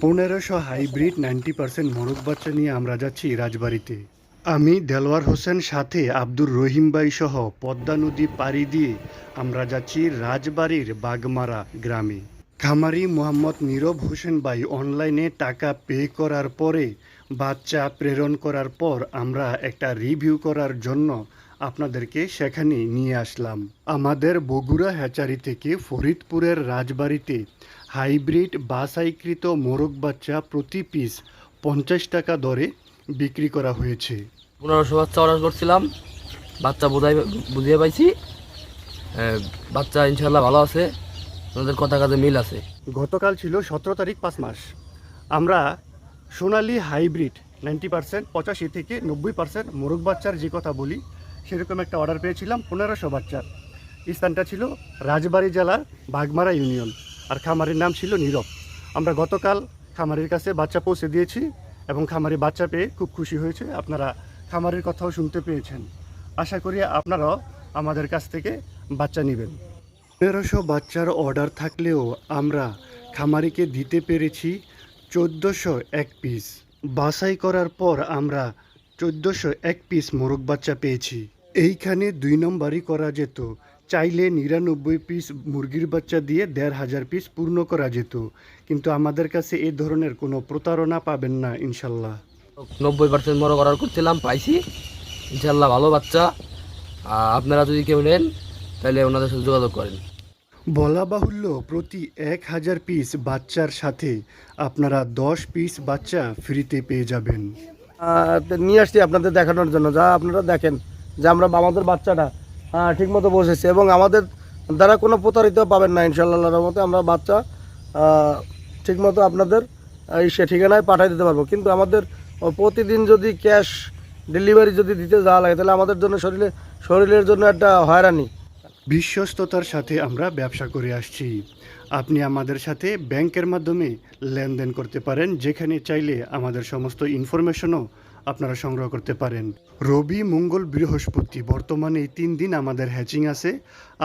পনেরোশো hybrid ninety percent মোরগ বাচ্চা নিয়ে আমরা যাচ্ছি রাজবাড়িতে। আমি দেলোয়ার হোসেন, সাথে আব্দুর রহিম ভাই সহ পদ্মা নদী পাড়ি দিয়ে আমরা যাচ্ছি রাজবাড়ির বাগমারা গ্রামে। খামারি মোহাম্মদ নীরব হোসেন ভাই অনলাইনে টাকা পে করার পরে বাচ্চা প্রেরণ করার পর আমরা একটা রিভিউ করার জন্য আপনাদেরকে সেখানে নিয়ে আসলাম। আমাদের বগুড়া হ্যাচারি থেকে ফরিদপুরের রাজবাড়িতে হাইব্রিড বাসাইকৃত মোরগ বাচ্চা প্রতি পিস পঞ্চাশ টাকা দরে বিক্রি করা হয়েছে। পনেরোশো বাচ্চা অর্ডার করছিলাম। বাচ্চা বোঝাই বুঝিয়ে পাইছি। বাচ্চা ইনশাল্লাহ ভালো আছে। ওদের কথা কাজে মিল আছে। গতকাল ছিল সতেরো তারিখ পাঁচ মাস। আমরা সোনালি হাইব্রিড নাইনটি পার্সেন্ট পঁচাশি থেকে নব্বই পার্সেন্ট মোরগ বাচ্চার যে কথা বলি সেরকম একটা অর্ডার পেয়েছিলাম, পনেরোশো বাচ্চার। স্থানটা ছিল রাজবাড়ী জেলার বাগমারা ইউনিয়ন, আর খামারের নাম ছিল নীরব। আমরা গতকাল খামারের কাছে বাচ্চা পৌঁছে দিয়েছি এবং খামারে বাচ্চা পেয়ে খুব খুশি হয়েছে। আপনারা খামারের কথাও শুনতে পেয়েছেন। আশা করি আপনারাও আমাদের কাছ থেকে বাচ্চা নেবেন। পনেরোশো বাচ্চার অর্ডার থাকলেও আমরা খামারিকে দিতে পেরেছি চোদ্দোশো এক পিস বাছাই করার পর আমরা চোদ্দোশো এক পিস মোরগ বাচ্চা পেয়েছি। এইখানে দুই নম্বরই করা যেত। চাইলে নিরানব্বই পিস মুরগির বাচ্চা দিয়ে দেড় হাজার পিস পূর্ণ করা যেত। কিন্তু আমাদের কাছে এ ধরনের কোনো প্রতারণা পাবেন না ইনশাল্লাহ। নব্বই পার্সেন্ট মরক অর্ডার করছিলাম পাইছি। ইনশাল্লাহ ভালো বাচ্চা। আপনারা যদি কেউ নেন তাহলে ওনাদের সাথে যোগাযোগ করেন। বলা বাহুল্য প্রতি এক হাজার পিস বাচ্চার সাথে আপনারা দশ পিস বাচ্চা ফ্রিতে পেয়ে যাবেন। নিয়ে আসছি আপনাদের দেখানোর জন্য। যা আপনারা দেখেন। যে আমরা আমাদের বাচ্চাটা আহ, ঠিকমতো বসেছে। এবং আমাদের দ্বারা কোনো প্রতারিত পাবেন না ইনশাল্লাহর মতে আমরা বাচ্চা ঠিকমতো আপনাদের আহ, সে ঠিকানায় পাঠিয়ে দিতে পারব। কিন্তু আমাদের প্রতিদিন যদি ক্যাশ ডেলিভারি যদি দিতে যাওয়া লাগে তাহলে আমাদের জন্য শরীরে শরীরের জন্য একটা হয়রানি। বিশ্বস্ততার সাথে আমরা ব্যবসা করে আসছি। আপনি আমাদের সাথে ব্যাংকের মাধ্যমে লেনদেন করতে পারেন যেখানে চাইলে আমাদের সমস্ত ইনফরমেশনও আপনারা সংগ্রহ করতে পারেন। রবি মঙ্গল বৃহস্পতি, বর্তমানে এই তিন দিন আমাদের হ্যাচিং আছে।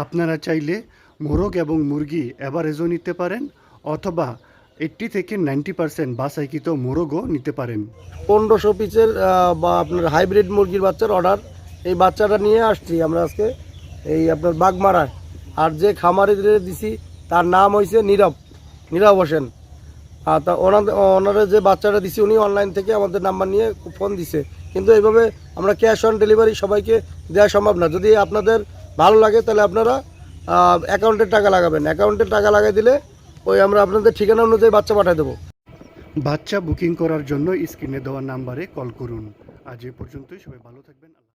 আপনারা চাইলে মোরগ এবং মুরগি এভারেজও নিতে পারেন অথবা এইট্টি থেকে নাইনটি পার্সেন্ট বাসাইকৃত মোরগও নিতে পারেন। পনেরোশো পিসের বা আপনার হাইব্রিড মুরগির বাচ্চার অর্ডার, এই বাচ্চাটা নিয়ে আসছি আমরা আজকে, এই আপনার বাগমারায় আর যে খামারে দিছি, তার নাম হয়েছে নীরব। নীরব হোসেন। আর তা ওনাদের, ওনারা যে বাচ্চাটা দিছি, উনি অনলাইন থেকে আমাদের নাম্বার নিয়ে ফোন দিছে। কিন্তু এইভাবে আমরা ক্যাশ অন ডেলিভারি সবাইকে দেওয়া সম্ভব না। যদি আপনাদের ভালো লাগে, তাহলে আপনারা অ্যাকাউন্টের টাকা লাগাবেন। অ্যাকাউন্টের টাকা লাগাই দিলে ওই আমরা আপনাদের ঠিকানা অনুযায়ী বাচ্চা পাঠিয়ে দেবো। বাচ্চা বুকিং করার জন্য স্ক্রিনে দেওয়া নাম্বারে কল করুন। আজ এ পর্যন্তই, সবাই ভালো থাকবেন